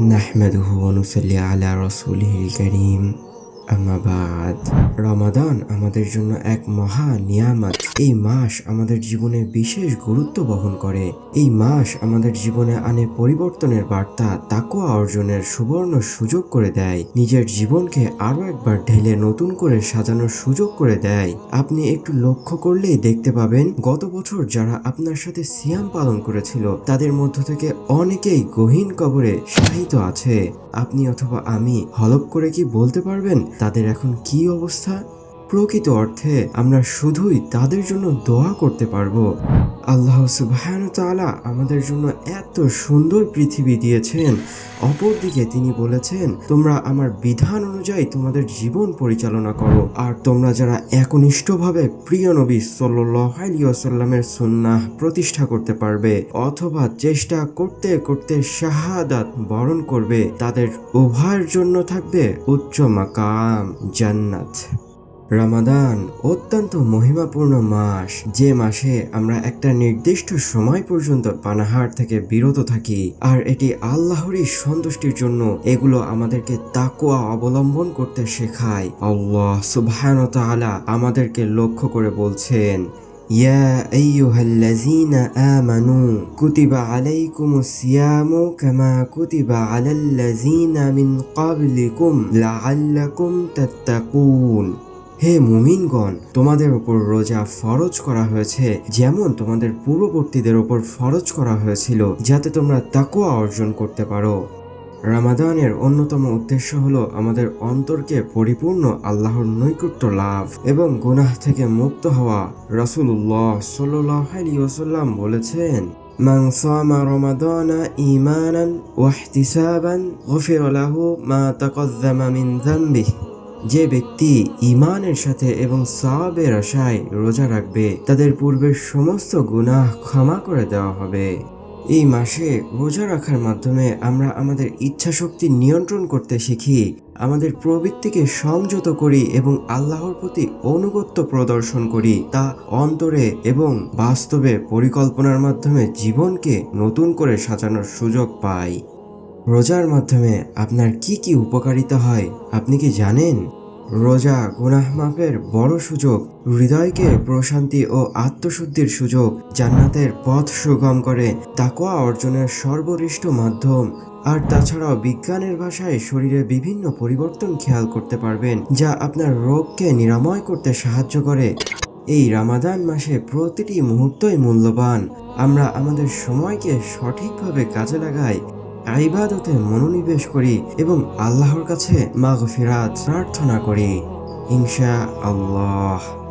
نحمده ونصلي على رسوله الكريم. কারীম আম্মা বাদ। রমাদান আমাদের জন্য এক মহা নিয়ামত। এই মাস আমাদের জীবনে বিশেষ গুরুত্ব বহন করে। এই মাস আমাদের জীবনে আনে পরিবর্তনের বার্তা তাকওয়া অর্জনের সুবর্ণ সুযোগ করে দেয়। নিজের জীবনকে আরও একবার ঢেলে নতুন করে সাজানোর সুযোগ করে দেয়। আপনি একটু লক্ষ্য করলেই দেখতে পাবেন, গত বছর যারা আপনার সাথে সিয়াম পালন করেছিল, তাদের মধ্য থেকে অনেকেই গহীন কবরে শাহিত আছে। আপনি অথবা আমি হলপ করে কি বলতে পারবেন? তাদের এখন কি অবস্থা? প্রকৃত অর্থে আমরা শুধুই তাদের জন্য দোয়া করতে পারব। আল্লাহ সুবহান তাআলা আমাদের জন্য এত সুন্দর পৃথিবী দিয়েছেন। অপরদিকে তিনি বলেছেন, তোমরা আমার বিধান অনুযায়ী তোমাদের জীবন পরিচালনা করো। আর তোমরা যারা একনিষ্ঠভাবে প্রিয় নবী সাল্লামের সুন্নাহ প্রতিষ্ঠা করতে পারবে অথবা চেষ্টা করতে করতে শাহাদাত বরণ করবে, তাদের উভয়ের জন্য থাকবে উচ্চ মাকাম জান্নাত। রামাদান অত্যন্ত মহিমাপূর্ণ মাস যে মাসে আমরা একটা নির্দিষ্ট সময় পর্যন্ত পানাহার থেকে বিরত থাকি আর এটি আল্লাহরই সন্তুষ্টির জন্য এগুলো আমাদেরকে তাকুয়া অবলম্বন করতে শেখায় আল্লাহ সুবহান তাআলা আমাদেরকে লক্ষ্য করে বলছেন يا أيها الذين آمنوا كتب عليكم الصيام كما كتب على الذين من قبلكم لعلكم تتقون হে মুমিনগণ তোমাদের উপর রোজা ফরজ করা হয়েছে যেমন তোমাদের পূর্ববর্তীদের উপর ফরজ করা হয়েছিল যাতে তোমরা তাকুয়া অর্জন করতে পারো রামাদানের অন্যতম উদ্দেশ্য হলো আমাদের অন্তরকে পরিপূর্ণ আল্লাহর নৈকট্য লাভ এবং গুনাহ থেকে মুক্ত হওয়া রাসূলুল্লাহ সাল্লাল্লাহু আলাইহি ওয়াসাল্লাম বলেছেন من صام رمضان إيمانا واحتسابا غفر له ما تقدم من ذنبه যে ব্যক্তি ইমানের সাথে এবং সাবের আশায় রোজা রাখবে, তাদের পূর্বের সমস্ত গুনাহ ক্ষমা করে দেওয়া হবে। এই মাসে রোজা রাখার মাধ্যমে আমরা আমাদের ইচ্ছা শক্তি নিয়ন্ত্রণ করতে শিখি, আমাদের প্রবৃত্তিকে সংযত করি এবং আল্লাহর প্রতি অনুগত্য প্রদর্শন করি। তা অন্তরে এবং বাস্তবে পরিকল্পনার মাধ্যমে জীবনকে নতুন করে সাজানোর সুযোগ পাই। রোজার মাধ্যমে আপনার কি কি উপকারিতা হয়, আপনি কি জানেন? রোজা, গুনাহ মাফের বড় সুযোগ, হৃদয়কে প্রশান্তি ও আত্মশুদ্ধির সুযোগ, জান্নাতের পথ সুগম করে তাকোয়া অর্জনের সর্বরিষ্ট মাধ্যম। আর তাছাড়াও বিজ্ঞানের ভাষায় শরীরে বিভিন্ন পরিবর্তন খেয়াল করতে পারবেন, যা আপনার রোগকে নিরাময় করতে সাহায্য করে। এই রামাদান মাসে প্রতিটি মুহূর্তই মূল্যবান। আমরা আমাদের সময়কে সঠিকভাবে কাজে লাগাই ইবাদতে মনোনিবেশ করি এবং আল্লাহর কাছে মাগফিরাত প্রার্থনা করি। ইনশা আল্লাহ